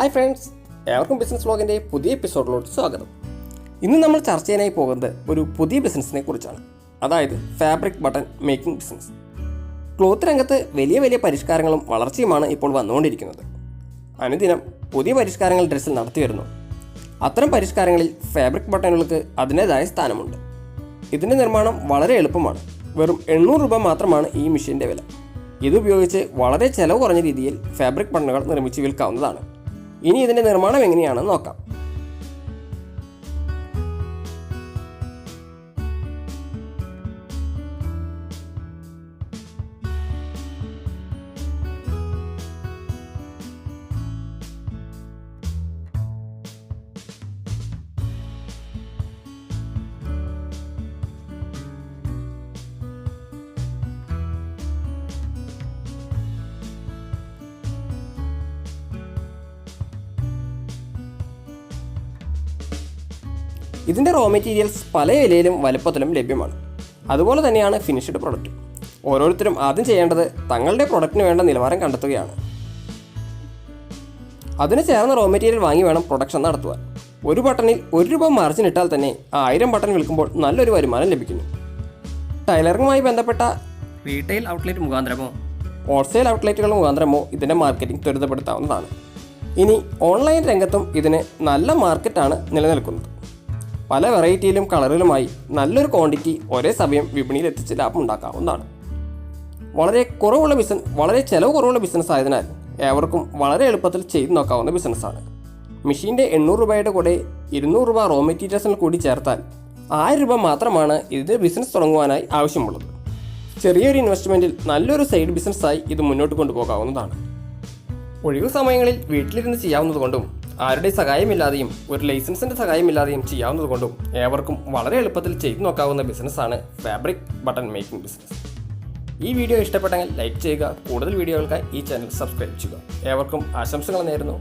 Hi friends ഏവർക്കും business വ്ളോഗിന്റെ പുതിയ എപ്പിസോഡിലോട്ട് സ്വാഗതം. ഇന്ന് നമ്മൾ ചർച്ച ചെയ്യാനായി പോകുന്നത് ഒരു പുതിയ ബിസിനസ്സിനെ കുറിച്ചാണ്. അതായത് fabric button making business cloth രംഗത്ത് വലിയ വലിയ പരിഷ്കാരങ്ങളും വളർച്ചയുമാണ് ഇപ്പോൾ വന്നുകൊണ്ടിരിക്കുന്നത്. അനുദിനം പുതിയ പരിഷ്കാരങ്ങൾ ഡ്രസ്സിൽ നടത്തി വരുന്നു. അത്തരം പരിഷ്കാരങ്ങളിൽ ഫാബ്രിക് ബട്ടണുകൾക്ക് അതിന്റേതായ സ്ഥാനമുണ്ട്. ഇതിന്റെ നിർമ്മാണം വളരെ എളുപ്പമാണ്. വെറും എണ്ണൂറ് രൂപ മാത്രമാണ് ഈ മെഷീന്റെ വില. ഇതുപയോഗിച്ച് വളരെ ചെലവ് കുറഞ്ഞ രീതിയിൽ ഫാബ്രിക് ബട്ടണുകൾ നിർമ്മിച്ച് വിൽക്കാവുന്നതാണ്. ഇനി ഇതിന്റെ നിർമ്മാണം എങ്ങനെയാണെന്ന് നോക്കാം. ഇതിന്റെ റോ മെറ്റീരിയൽസ് പല വിലയിലും വലുപ്പത്തിലും ലഭ്യമാണ്. അതുപോലെ തന്നെയാണ് ഫിനിഷ്ഡ് പ്രൊഡക്റ്റ് ഓരോരുത്തരും ആദ്യം ചെയ്യേണ്ടത് തങ്ങളുടെ പ്രൊഡക്റ്റിന് വേണ്ട നിലവാരം കണ്ടെത്തുകയാണ്. അതിന് ചേർന്ന റോ മെറ്റീരിയൽ വാങ്ങി വേണം പ്രൊഡക്ഷൻ നടത്തുവാൻ. ഒരു ബട്ടണിൽ ഒരു രൂപ മാർജിൻ ഇട്ടാൽ തന്നെ ആയിരം ബട്ടൺ വിൽക്കുമ്പോൾ നല്ലൊരു വരുമാനം ലഭിക്കുന്നു. ടൈലറിങ്ങുമായി ബന്ധപ്പെട്ട റീറ്റെയിൽ ഔട്ട്ലെറ്റ് മുഖാന്തരമോ? ഹോൾസെയിൽ ഔട്ട്ലെറ്റുകൾ മുഖാന്തരമോ ഇതിന്റെ മാർക്കറ്റിംഗ് ത്വരിതപ്പെടുത്താവുന്നതാണ്. ഇനി ഓൺലൈൻ രംഗത്തും ഇതിന് നല്ല മാർക്കറ്റാണ് നിലനിൽക്കുന്നത്. പല വെറൈറ്റിയിലും കളറിലുമായി നല്ലൊരു ക്വാണ്ടിറ്റി ഒരേ സമയം വിപണിയിൽ എത്തിച്ച് ലാഭം ഉണ്ടാക്കാവുന്നതാണ്. വളരെ കുറവുള്ള ബിസിനസ് വളരെ ചിലവ് കുറവുള്ള ബിസിനസ് ആയതിനാൽ ഏവർക്കും വളരെ എളുപ്പത്തിൽ ചെയ്തു നോക്കാവുന്ന ബിസിനസ്സാണ് മെഷീന്റെ എണ്ണൂറ് രൂപയുടെ കൂടെ ഇരുന്നൂറ് രൂപ റോ മെറ്റീരിയൽസിന് കൂടി ചേർത്താൽ ആയിരം രൂപ മാത്രമാണ് ഇതിന്റെ ബിസിനസ് തുടങ്ങുവാനായി ആവശ്യമുള്ളത്. ചെറിയൊരു ഇൻവെസ്റ്റ്മെന്റിൽ നല്ലൊരു സൈഡ് ബിസിനസ്സായി ഇത് മുന്നോട്ട് കൊണ്ടുപോകാവുന്നതാണ്. ഒഴിവു സമയങ്ങളിൽ വീട്ടിലിരുന്ന് ചെയ്യാവുന്നതുകൊണ്ടും ആരുടെ സഹായമില്ലാതെയും ഒരു ലൈസൻസിന്റെ സഹായമില്ലാതെയും ചെയ്യാവുന്നതുകൊണ്ടും ഏവർക്കും വളരെ എളുപ്പത്തിൽ ചെയ്തു നോക്കാവുന്ന ബിസിനസ്സാണ് ഫാബ്രിക് ബട്ടൺ മേക്കിംഗ് ബിസിനസ് ഈ വീഡിയോ ഇഷ്ടപ്പെട്ടെങ്കിൽ ലൈക്ക് ചെയ്യുക. കൂടുതൽ വീഡിയോകൾക്കായി ഈ ചാനൽ സബ്സ്ക്രൈബ് ചെയ്യുക. ഏവർക്കും ആശംസകൾ നേരുന്നു.